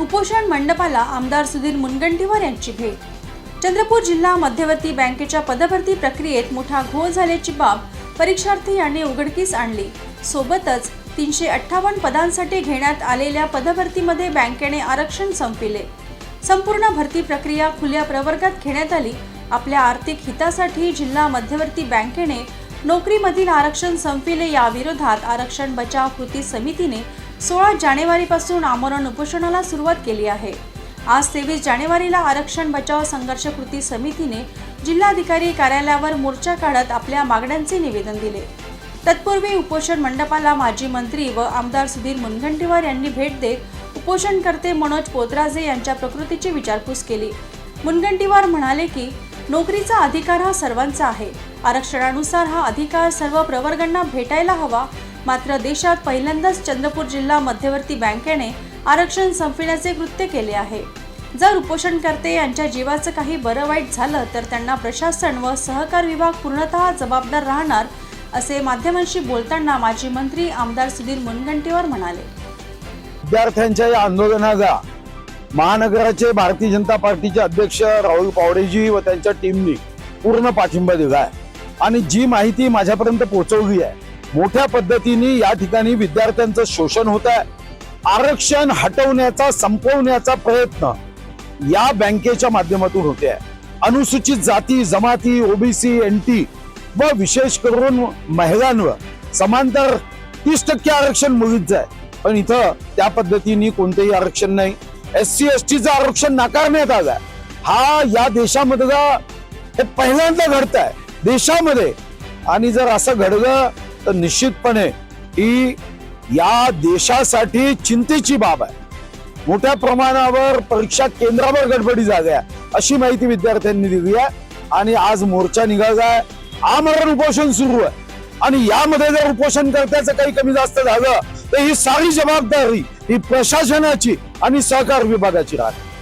उपोषण मंडपाला आमदार सुधीर मुनगंटीवार यांची भेट. चंद्रपूर जिल्हा मध्यवर्ती बँकेच्या पदभरती प्रक्रियेत मोठा घोळ झाल्याची बाब परीक्षार्थी यांनी उघडकीस आणली. सोबतच तीनशे अठ्ठावन्न पदांसाठी घेण्यात आलेल्या पदभरतीमध्ये बँकेने आरक्षण संपविले. संपूर्ण भरती प्रक्रिया खुल्या प्रवर्गात घेण्यात आली. आपल्या आर्थिक हितासाठी जिल्हा मध्यवर्ती बँकेने नोकरीमधील आरक्षण संपविले या विरोधात आरक्षण बचाव कृती समितीने सोळा जानेवारीपासून आमरण उपोषणाला सुरुवात केली आहे. आज तेवीस जानेवारीला आरक्षण बचाव संघर्ष कृती समितीने जिल्हाधिकारी कार्यालयावर मोर्चा काढत आपल्या मागण्यांचे निवेदन दिले. तत्पूर्वी उपोषण मंडपाला माजी मंत्री व आमदार सुधीर मुनगंटीवार यांनी भेट देत उपोषणकर्ते मनोज पोतराजे यांच्या प्रकृतीची विचारपूस केली. मुनगंटीवार म्हणाले की नोकरीचा अधिकार हा सर्वांचा आहे. आरक्षणानुसार हा अधिकार सर्व प्रवर्गांना भेटायला हवा मात्र देशात पहिल्यांदाच चंद्रपूर जिल्हा मध्यवर्ती बँकेने आरक्षण संपविण्याचे कृत्य केले आहे. जर उपोषणकर्ते यांच्या जीवाचं काही बरं वाईट झालं तर त्यांना प्रशासन व सहकार विभाग पूर्णतः जबाबदार राहणार असे माध्यमांशी बोलताना माजी मंत्री आमदार सुधीर मुनगंटीवार म्हणाले. विद्यार्थ्यांच्या या आंदोलनाला महानगराचे भारतीय जनता पार्टीचे अध्यक्ष राहुल पावडेजी व त्यांच्या टीमनी पूर्ण पाठिंबा दिला आहे. आणि जी माहिती माझ्यापर्यंत पोहोचवली आहे मोठ्या पद्धतीने या ठिकाणी विद्यार्थ्यांचं शोषण होत आहे. आरक्षण हटवण्याचा संपवण्याचा प्रयत्न या बँकेच्या माध्यमातून होते आहे. अनुसूचित जाती जमाती ओबीसी एन टी व विशेष करून महिलांवर समांतर तीस टक्के आरक्षण मुलीचं आहे. पण इथं त्या पद्धतीने कोणतेही आरक्षण नाही. एस सी एस टीचं आरक्षण नाकारण्यात आलं हा या देशामध्ये हे पहिल्यांदा घडत आहे देशामध्ये आणि जर असं घडलं तर निश्चितपणे ही या देशासाठी चिंतेची बाब आहे. मोठ्या प्रमाणावर परीक्षा केंद्रावर गडबडी झाल्या अशी माहिती विद्यार्थ्यांनी दिली आहे. आणि आज मोर्चा निघालाय आमरण उपोषण सुरू आहे. आणि यामध्ये जर उपोषण करत्याचं काही कमी जास्त झालं तर ही सारी जबाबदारी ही प्रशासनाची आणि सहकार विभागाची राहते.